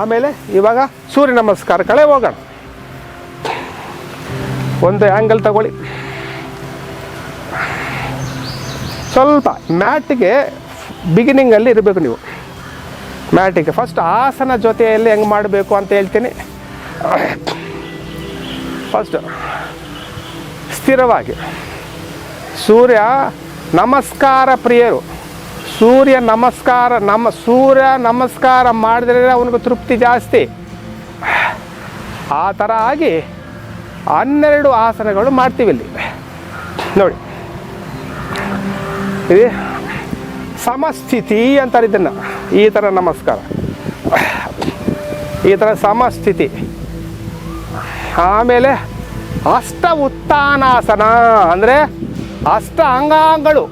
ಆಮೇಲೆ ಇವಾಗ ಸೂರ್ಯ ನಮಸ್ಕಾರ. ಕಳೆ ಹೋಗೋಣ. ಒಂದು ಆ್ಯಂಗಲ್ ತಗೊಳ್ಳಿ. ಸ್ವಲ್ಪ ಮ್ಯಾಟಿಗೆ ಬಿಗಿನಿಂಗಲ್ಲಿ ಇರಬೇಕು ನೀವು. ಮ್ಯಾಟಿಗೆ ಫಸ್ಟ್ ಆಸನ ಜೊತೆಯಲ್ಲಿ ಹೆಂಗೆ ಮಾಡಬೇಕು ಅಂತ ಹೇಳ್ತೀನಿ. ಫಸ್ಟ್ ಸ್ಥಿರವಾಗಿ. ಸೂರ್ಯ ನಮಸ್ಕಾರ ಪ್ರಿಯರು. ಸೂರ್ಯ ನಮಸ್ಕಾರ ನಮ್ಮ ಸೂರ್ಯ ನಮಸ್ಕಾರ ಮಾಡಿದ್ರೆ ಅವನಿಗೆ ತೃಪ್ತಿ ಜಾಸ್ತಿ. ಆ ಥರ ಆಗಿ ಹನ್ನೆರಡು ಆಸನಗಳು ಮಾಡ್ತೀವಿ ಇಲ್ಲಿ. ನೋಡಿ. ಸಮಸ್ಥಿತಿ ಅಂತಾರೆ ಇದನ್ನು. ಈ ಥರ ನಮಸ್ಕಾರ. ಈ ಥರ ಸಮಸ್ಥಿತಿ ಆಮೇಲೆ ಅಷ್ಟ ಉತ್ಥಾನಾಸನ ಅಂದರೆ ಅಷ್ಟ ಅಂಗಾಂಗಗಳು.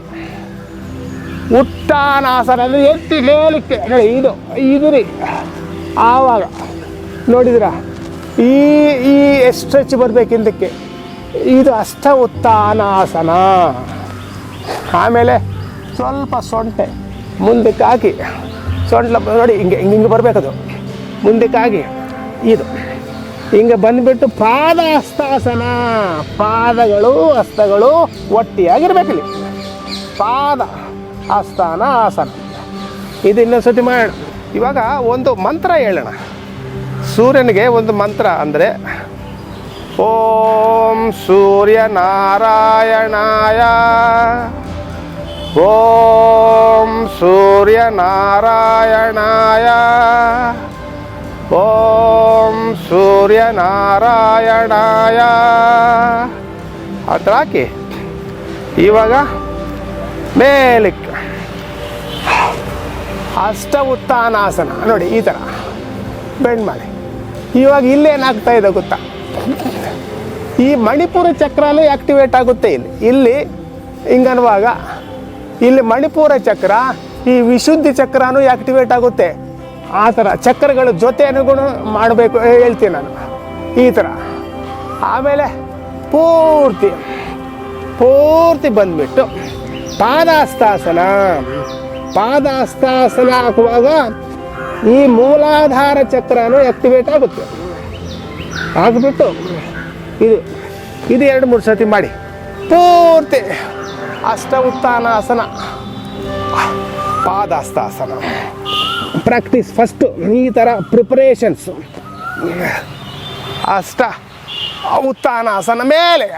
ಉತ್ಥಾನಾಸನ ಅಂದರೆ ಎತ್ತಿ ಮೇಲಕ್ಕೆ ನೋಡಿ, ಇದು ಇದು ರೀ. ಆವಾಗ ನೋಡಿದ್ರ? ಈ ಈ ಸ್ಟ್ರೆಚ್ ಬರಬೇಕು ಹಿಂದಕ್ಕೆ? ಇದು ಅಷ್ಟ ಉತ್ಥಾನಾಸನ ಆಮೇಲೆ ಸ್ವಲ್ಪ ಸೊಂಟೆ ಮುಂದಕ್ಕೆ ಹಾಕಿ ಸೊಂಟ್ಲ ನೋಡಿ, ಹಿಂಗೆ ಹಿಂಗೆ ಹಿಂಗೆ ಬರಬೇಕದು. ಮುಂದಕ್ಕಾಗಿ ಇದು. ಹಿಂಗೆ ಬಂದುಬಿಟ್ಟು ಪಾದ ಹಸ್ತಾಸನ ಪಾದಗಳು, ಹಸ್ತಗಳು ಒಟ್ಟಿಯಾಗಿರ್ಬೇಕಿಲ್ಲಿ ಪಾದ ಆಸ್ಥಾನ ಆಸನ. ಇದು ಇನ್ನೊಂದು ಸತಿ ಮಾಡೋಣ. ಇವಾಗ ಒಂದು ಮಂತ್ರ ಹೇಳೋಣ. ಸೂರ್ಯನಿಗೆ ಒಂದು ಮಂತ್ರ ಅಂದರೆ, ಓಂ ಸೂರ್ಯ ನಾರಾಯಣಾಯ ಓಂ ಸೂರ್ಯ ನಾರಾಯಣಾಯ ಓಂ ಸೂರ್ಯ ನಾರಾಯಣಾಯ ಅಂತ ಹಾಕಿ. ಇವಾಗ ಮೇಲಕ್ಕೆ ಅಷ್ಟ ಉತ್ಥಾನಾಸನ ನೋಡಿ, ಈ ಥರ ಬೆಂಡ್ ಮಾಡಿ. ಇವಾಗ ಇಲ್ಲೇನಾಗ್ತಾ ಇದೆ ಗೊತ್ತಾ? ಈ ಮಣಿಪುರ ಚಕ್ರನೇ ಆಕ್ಟಿವೇಟ್ ಆಗುತ್ತೆ ಇಲ್ಲಿ. ಇಲ್ಲಿ ಹಿಂಗನ್ನುವಾಗ ಇಲ್ಲಿ ಮಣಿಪುರ ಚಕ್ರ ಈ ವಿಶುದ್ಧಿ ಚಕ್ರನೂ ಆಕ್ಟಿವೇಟ್ ಆಗುತ್ತೆ. ಆ ಥರ ಚಕ್ರಗಳ ಜೊತೆ ಅನುಗುಣ ಮಾಡಬೇಕು ಹೇಳ್ತೀನಿ ನಾನು. ಈ ಥರ. ಆಮೇಲೆ ಪೂರ್ತಿ ಪೂರ್ತಿ ಬಂದ್ಬಿಟ್ಟು ಪಾದಾಸ್ತಾಸನ. ಪಾದಾಸ್ತಾಸನ ಹಾಕುವಾಗ ಈ ಮೂಲಾಧಾರ ಚಕ್ರನೂ ಆಕ್ಟಿವೇಟ್ ಆಗುತ್ತೆ. ಆಗಿಬಿಟ್ಟು ಇದು ಇದು ಎರಡು, ಮೂರು ಸತಿ ಮಾಡಿ. ಪೂರ್ತಿ ಅಷ್ಟ ಉತ್ಥಾನಾಸನ. ಪಾದಾಸ್ತಾಸನ ಪ್ರಾಕ್ಟೀಸ್ ಫಸ್ಟು ಈ ಥರ ಪ್ರಿಪರೇಷನ್ಸ್ ಅಷ್ಟ ಉತ್ತಾನಾಸನ ಮೇಲೆ.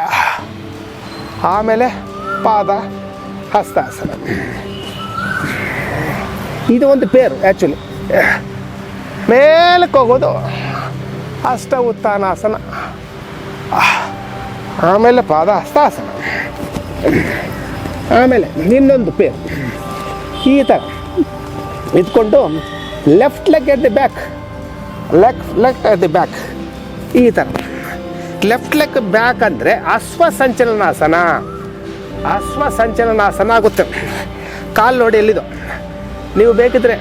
ಆಮೇಲೆ ಪಾದ ಹಸ್ತಾಸನ. ಇದು ಒಂದು ಪೇರು ಆ್ಯಕ್ಚುಲಿ ಮೇಲಕ್ಕೆ ಹೋಗೋದು ಅಷ್ಟ ಉತ್ಥಾನಾಸನ ಆಮೇಲೆ ಪಾದ ಹಸ್ತಾಸನ. ಆಮೇಲೆ ಇನ್ನೊಂದು ಪೇರು ಈ ಥರ ಇದ್ಕೊಂಡು left leg at the back leg leg at the back ಈ ಥರ ಲೆಫ್ಟ್ ಲೆಗ್ ಬ್ಯಾಕ್ ಅಂದರೆ ಅಶ್ವಸಂಚಲನಾಸನ. ಅಶ್ವಸಂಚಲನಾಸನ ಅಶ್ವ ಸಂಚಲನಾಸನ ಆಗುತ್ತೆ. ಕಾಲು ನೋಡಿ ಎಲ್ಲಿದು? ನೀವು ಬೇಕಿದ್ರೆ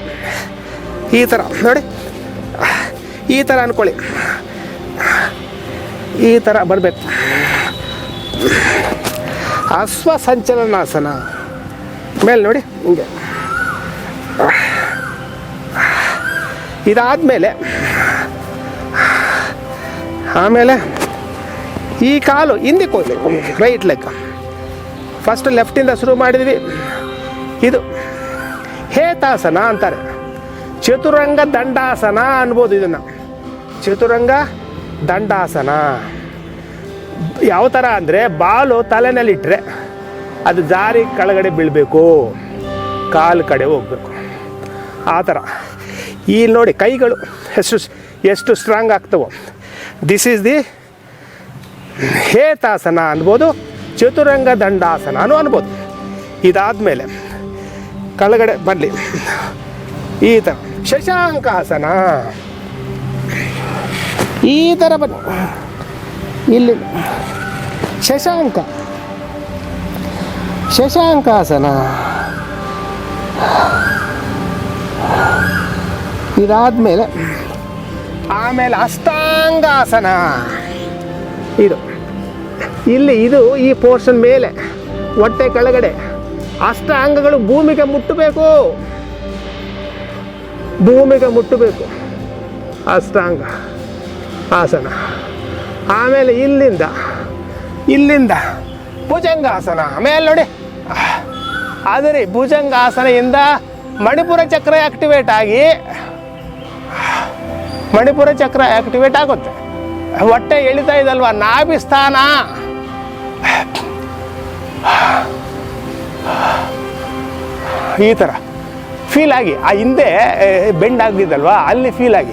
ಈ ಥರ ನೋಡಿ. ಈ ಥರ ಅಂದ್ಕೊಳ್ಳಿ ಈ ಥರ ಬರಬೇಕು. ಅಶ್ವಸಂಚಲನಾಸನ. ಮೇಲೆ ನೋಡಿ, ಹಿಂಗೆ. ಇದಾದಮೇಲೆ, ಆಮೇಲೆ ಈ ಕಾಲು ಹಿಂದಕ್ಕೆ ಹೋಗ್ಬೇಕು ರೈಟ್ ಲೆಗ್ ಫಸ್ಟ್ ಲೆಫ್ಟಿಂದ ಶುರು ಮಾಡಿದ್ವಿ. ಇದು ಹೇತಾಸನ ಅಂತಾರೆ. ಚತುರಂಗ ದಂಡಾಸನ ಅನ್ಬೋದು ಇದನ್ನು. ಚತುರಂಗ ದಂಡಾಸನ. ಯಾವ ಥರ ಅಂದರೆ ಬಾಲು ತಲೆನಲ್ಲಿಟ್ಟರೆ ಅದು ಜಾರಿ ಕೆಳಗಡೆ ಬೀಳಬೇಕು. ಕಾಲು ಕಡೆ ಹೋಗ್ಬೇಕು. ಆ ಥರ. ಈ ನೋಡಿ ಕೈಗಳು ಎಷ್ಟು ಎಷ್ಟು ಸ್ಟ್ರಾಂಗ್ ಆಗ್ತವೋ. ದಿಸ್ ಈಸ್ ದಿ ಹೇತಾಸನ ಅನ್ಬೋದು, ಚತುರಂಗ ದಂಡಾಸನನೂ ಅನ್ಬೋದು. ಇದಾದಮೇಲೆ ಕೆಳಗಡೆ ಬರಲಿ. ಈ ಥರ ಶಶಾಂಕಾಸನ. ಈ ಥರ ಬನ್ನಿ. ಇಲ್ಲಿ ಶಶಾಂಕ. ಶಶಾಂಕಾಸನ. ಇದಾದಮೇಲೆ ಆಮೇಲೆ ಅಷ್ಟಾಂಗಾಸನ. ಇದು. ಇಲ್ಲಿ ಇದು ಈ ಪೋರ್ಷನ್ ಮೇಲೆ. ಹೊಟ್ಟೆ ಕೆಳಗಡೆ. ಅಷ್ಟಾಂಗಗಳು ಭೂಮಿಗೆ ಮುಟ್ಟಬೇಕು. ಭೂಮಿಗೆ ಮುಟ್ಟಬೇಕು. ಅಷ್ಟಾಂಗ. ಆಸನ. ಆಮೇಲೆ ಇಲ್ಲಿಂದ. ಇಲ್ಲಿಂದ ಭುಜಂಗಾಸನ. ಆಮೇಲೆ ನೋಡಿ. ಆದರೆ ಭುಜಂಗಾಸನೆಯಿಂದ ಮಣಿಪುರ ಚಕ್ರ ಆಕ್ಟಿವೇಟ್ ಆಗಿ ಮಣಿಪುರ ಚಕ್ರ ಆಕ್ಟಿವೇಟ್ ಆಗುತ್ತೆ. ಹೊಟ್ಟೆ ಎಳಿತಾ ಇದಲ್ವ? ನಾಭಿ ಸ್ಥಾನ. ಈ ಥರ ಫೀಲ್ ಆಗಿ. ಆ ಹಿಂದೆ ಬೆಂಡ್ ಆಗಿದಲ್ವಾ ಅಲ್ಲಿ ಫೀಲ್ ಆಗಿ.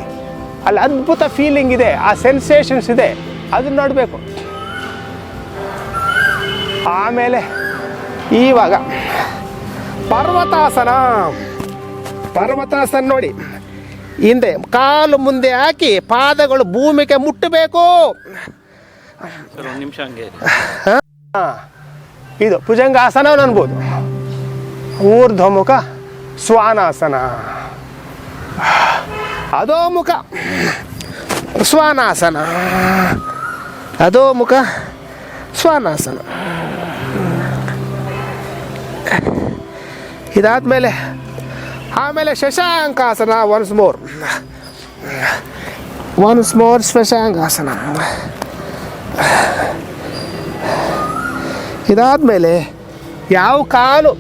ಅಲ್ಲಿ ಅದ್ಭುತ ಫೀಲಿಂಗ್ ಇದೆ. ಆ ಸೆನ್ಸೇಷನ್ಸ್ ಇದೆ. ಅದನ್ನ ನೋಡಬೇಕು. ಆಮೇಲೆ, ಇವಾಗ, ಪರ್ವತಾಸನ. ಪರ್ವತಾಸನ ನೋಡಿ ಹಿಂದೆ ಕಾಲು ಮುಂದೆ ಹಾಕಿ ಪಾದಗಳು ಭೂಮಿಗೆ ಮುಟ್ಟಬೇಕು. ನಿಮಿಷ. ಇದು ಭುಜಂಗಾಸನ ಅನ್ಬೋದು. ಊರ್ಧ್ವಮುಖ ಸ್ವಾನಾಸನ ಅಧೋಮುಖ ಸ್ವಾನಾಸನ ಅಧೋಮುಖ ಸ್ವಾನಾಸನ ಇದಾದ್ಮೇಲೆ ಆಮೇಲೆ Shashankasana once more once more Shashankasana. ಇದಾದಮೇಲೆ ಯಾವ ಕಾಲು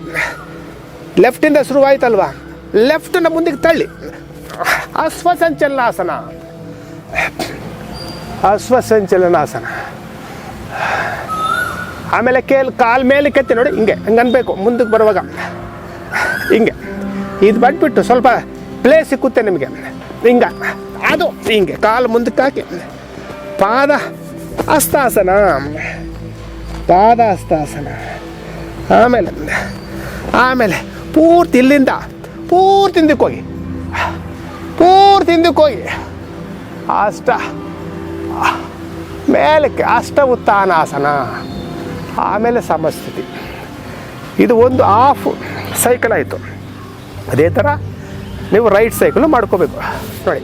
ಲೆಫ್ಟಿಂದ ಶುರುವಾಯ್ತಲ್ವಾ? ಲೆಫ್ಟನ್ನ ಮುಂದಕ್ಕೆ ತಳ್ಳಿ. ಅಶ್ವಸಂಚಲನಾಸನ. ಅಶ್ವಸಂಚಲನಾಸನ. ಆಮೇಲೆ ಕೇಲ್ ಕಾಲ್ ಮೇಲೆ ಕೆತ್ತಿ ನೋಡಿ, ಹಿಂಗೆ ಹಂಗೆ ಅನ್ಬೇಕು ಮುಂದಕ್ಕೆ ಬರುವಾಗ. ಇದು ಬಂದ್ಬಿಟ್ಟು ಸ್ವಲ್ಪ ಪ್ಲೇ ಸಿಕ್ಕುತ್ತೆ ನಿಮಗೆ. ಹಿಂಗ. ಅದು ಹಿಂಗೆ. ಕಾಲು ಮುಂದಕ್ಕೆ ಹಾಕಿ. ಪಾದ ಹಸ್ತಾಸನ ಪಾದ ಅಸ್ತಾಸನ. ಆಮೇಲೆ ಆಮೇಲೆ ಪೂರ್ತಿ ಇಲ್ಲಿಂದ, ಪೂರ್ತಿ ಹಿಂದಕ್ಕೆ ಹೋಗಿ. ಪೂರ್ತಿ ಹಿಂದಕ್ಕೆ ಹೋಗಿ. ಅಷ್ಟ. ಮೇಲಕ್ಕೆ ಅಷ್ಟ ಉತ್ಥಾನಾಸನ ಆಮೇಲೆ ಸಮಸ್ಥಿತಿ. ಇದು ಒಂದು ಹಾಫ್ ಸೈಕಲ್ ಆಯಿತು. ಅದೇ ಥರ ನೀವು ರೈಟ್ ಸೈಕಲ್ ಮಾಡ್ಕೋಬೇಕು. ನೋಡಿ.